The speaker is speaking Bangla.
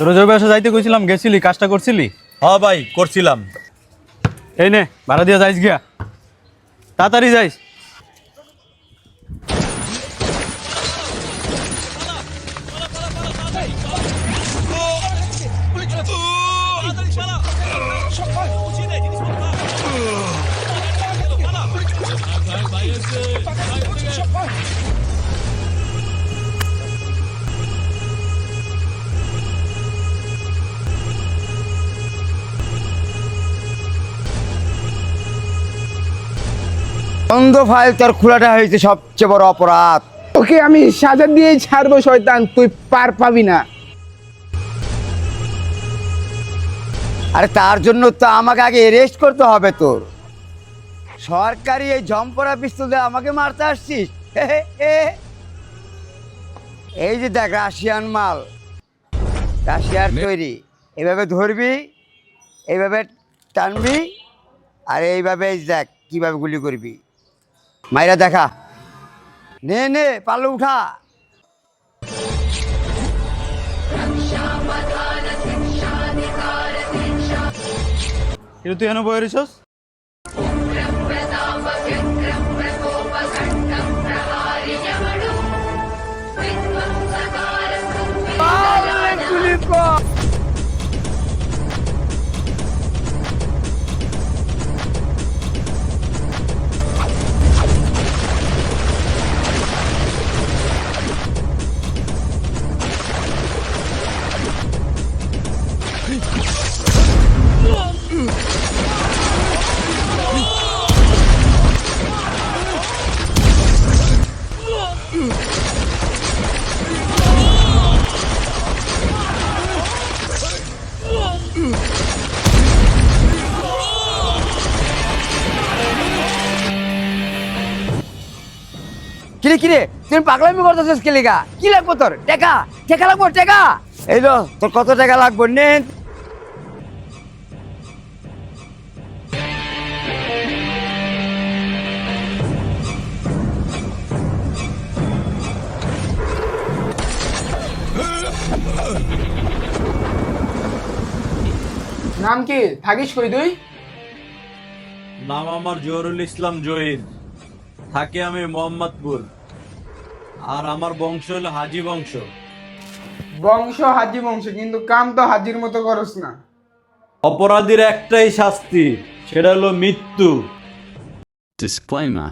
যে বাসা যাইতে কইছিলাম গেছিলি কাজটা করছিলি? হ ভাই করছিলাম। এই নে ভাড়া দিয়া যাইস গিয়া। তাড়াতাড়ি যাইস। বন্ধ ফাইল তোর খোলাটা হয়েছে সবচেয়ে বড় অপরাধ। ওকে আমি সাজা দিয়ে ছাড়বো শয়তান। তুই পার পাবি না। আরে তার জন্য তো আমাকে আগে অ্যারেস্ট করতে হবে তোর। সরকারি এই জম্পরা পিস্তল দিয়ে আমাকে মারতে আসছিস। এই যে দেখ রাশিয়ান মাল। রাশিয়ার তৈরি। এভাবে ধরবি এইভাবে টানবি আর এইভাবে দেখ কীভাবে গুলি করবি। মাইরা দেখা। নে নে পাল্লো উঠা। কিন্তু তুই এনে বয়ে কিরে কিরে? তুই পাগলামি করতেছিস কি লেগা? কি লাগবো তোর? টাকা? টাকা লাগবো টাকা? এই তো তোর কত টাকা লাগবে নে নাম কি? থাকিস কই তুই? নাম আমার জহুরুল ইসলাম জহির। থাকি আমি মোহাম্মদপুর। আর আমার বংশ হলো হাজি বংশ। বংশ হাজি বংশ কিন্তু কাম তো হাজির মতো করস না। অপরাধীর একটাই শাস্তি সেটা হলো মৃত্যু। Disclaimer